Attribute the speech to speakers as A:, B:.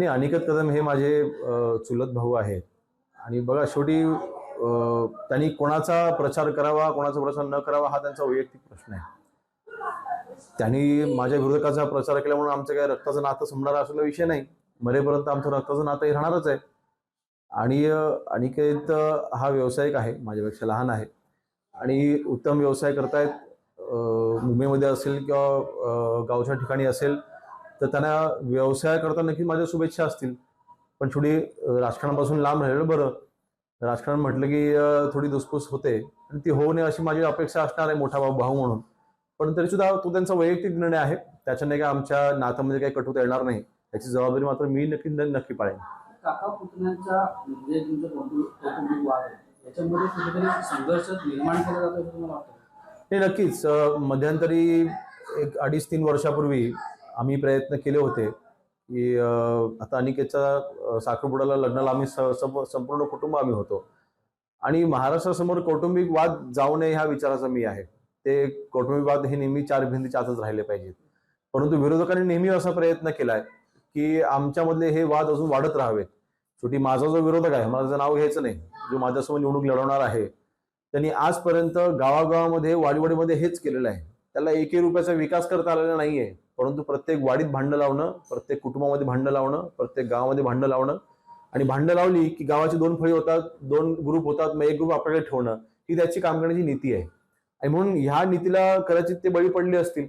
A: नाही अनिकेत कदम हे माझे चुलत भाऊ आहेत. आणि बघा शेवटी त्यांनी कोणाचा प्रचार करावा कोणाचा प्रचार न करावा हा त्यांचा वैयक्तिक प्रश्न आहे. त्यांनी माझ्या विरोधकाचा प्रचार केल्यामुळे आमचं काय रक्ताचं नातं संपणार असलेला विषय नाही. मरेपर्यंत आमचं रक्ताचं नातं हे राहणारच आहे. आणि अनिकेत हा व्यावसायिक आहे माझ्यापेक्षा लहान आहे. आणि उत्तम व्यवसाय करतायत मुंबईमध्ये असेल किंवा गावच्या ठिकाणी असेल तर त्यांना व्यवसाय करताना नक्की माझ्या शुभेच्छा असतील. पण थोडी राजकारणापासून लांब राहिलं बरं. राजकारण म्हटलं की थोडी दुसपूस होते. आणि ती होऊ नये अशी माझी अपेक्षा असणार आहे मोठा भाऊ भाऊ म्हणून. पण तरी सुद्धा तो त्यांचा वैयक्तिक निर्णय आहे. त्याच्याने काय आमच्या नात्यामध्ये काही कटुता येणार नाही. याची जबाबदारी मात्र मी नक्की नक्की पाळेन.
B: काका पुतण्यांचा म्हणजे तुमचं कौटुंबिक कौटुंबिक वाद आहे. याच्यामध्ये कुठेतरी संघर्ष निर्माण केला जातो असं तुम्हाला वाटतं.
A: हे नक्कीच. मध्यंतरी एक अडीच तीन वर्षापूर्वी आम्ही प्रयत्न केले होते की आता अनिकेतच्या साखरपुड्याला लग्नाला आम्ही स- संपूर्ण कुटुंब आम्ही होतो. आणि महाराष्ट्रासमोर कौटुंबिक वाद जाऊ नये ह्या विचाराचा मी आहे. ते कौटुंबिक वाद हे नेहमी चार भिंतीच्या आतच राहिले पाहिजेत. परंतु विरोधकांनी नेहमी असा प्रयत्न केलाय की आमच्यामधले हे वाद अजून वाढत राहावेत. शेवटी माझा जो विरोधक आहे मला नाव घ्यायचं नाही. जो माझ्यासमोर निवडणूक लढवणार आहे त्यांनी आजपर्यंत गावागावामध्ये वाडीवाडीमध्ये हेच केलेलं आहे. त्याला एकही रुपयाचा विकास करता आलेला नाहीये. परंतु प्रत्येक वाडीत भांडं लावणं प्रत्येक कुटुंबामध्ये भांडं लावणं प्रत्येक गावामध्ये भांडं लावणं आणि भांडं लावली की गावाचे दोन फळी होतात दोन ग्रुप होतात मग एक ग्रुप आपल्याकडे ठेवणं ही त्याची काम करण्याची नीती आहे. आणि म्हणून ह्या नीतीला कदाचित ते बळी पडले असतील